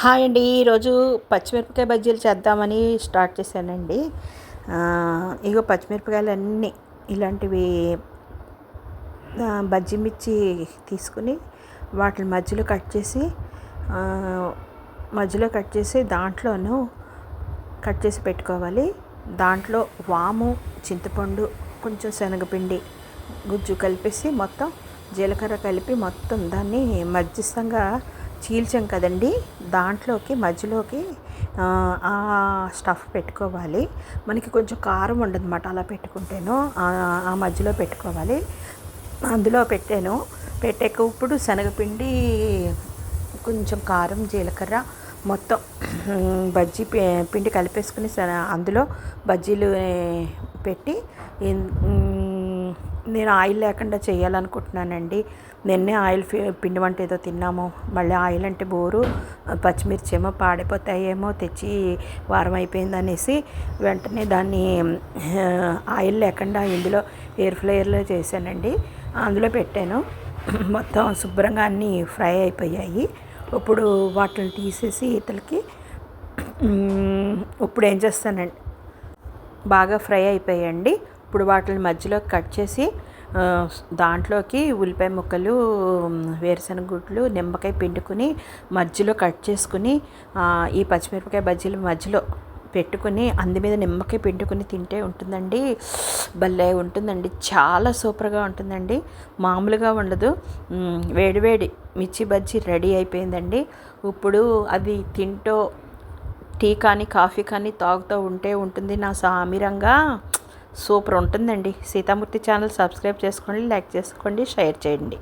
Hi అండి. ఈరోజు పచ్చిమిరపకాయ బజ్జీలు చేద్దామని స్టార్ట్ చేశానండి. ఇగో పచ్చిమిరపకాయలు అన్నీ ఇలాంటివి బజ్జీ మిర్చి తీసుకుని వాటిని మధ్యలో కట్ చేసి మధ్యలో కట్ చేసి దాంట్లోనూ కట్ చేసి పెట్టుకోవాలి. దాంట్లో వాము చింతపండు కొంచెం శనగపిండి గుజ్జు కలిపేసి మొత్తం జీలకర్ర కలిపి మొత్తం దాన్ని మధ్యస్థంగా చీల్చాం కదండి. దాంట్లోకి మధ్యలోకి ఆ స్టఫ్ పెట్టుకోవాలి. మనకి కొంచెం కారం ఉండదన్నమాట అలా పెట్టుకుంటేను. ఆ మధ్యలో పెట్టుకోవాలి. అందులో పెట్టాను. పెట్టాక ఇప్పుడు శనగపిండి కొంచెం కారం జీలకర్ర మొత్తం బజ్జీ పిండి కలిపేసుకుని అందులో బజ్జీలు పెట్టి నేను ఆయిల్ లేకుండా చేయాలనుకుంటున్నానండి. నిన్నే ఆయిల్ పిండి వంట ఏదో తిన్నాము. మళ్ళీ ఆయిల్ అంటే బోరు పచ్చిమిర్చి ఏమో పాడైపోతాయేమో తెచ్చి వారం అయిపోయింది అనేసి వెంటనే దాన్ని ఆయిల్ లేకుండా ఇందులో ఎయిర్ ఫ్రైయర్లో చేశానండి. అందులో పెట్టాను. మొత్తం శుభ్రంగా అన్నీ ఫ్రై అయిపోయాయి. ఇప్పుడు వాటిని తీసేసి ఇతలకి ఇప్పుడు ఏం చేస్తానండి? బాగా ఫ్రై అయిపోయాయండి. ఇప్పుడు వాటిని మధ్యలో కట్ చేసి దాంట్లోకి ఉల్లిపాయ ముక్కలు వేరుశనగ గుడ్లు నిమ్మకాయ పిండుకుని మధ్యలో కట్ చేసుకుని ఈ పచ్చిమిరపకాయ బజ్జీలు మధ్యలో పెట్టుకుని అందు మీద నిమ్మకాయ పిండుకుని తింటే ఉంటుందండి. భలే ఉంటుందండి. చాలా సూపర్గా ఉంటుందండి. మామూలుగా ఉండదు. వేడివేడి మిర్చి బజ్జీ రెడీ అయిపోయిందండి. ఇప్పుడు అది తింటూ టీ కానీ కాఫీ కానీ తాగుతూ ఉంటే ఉంటుంది నా సామిరంగా. సూపర్ ఉంటుందండి. సీతామూర్తి ఛానల్ సబ్స్క్రైబ్ చేసుకోండి లైక్ చేసుకోండి షేర్ చేయండి.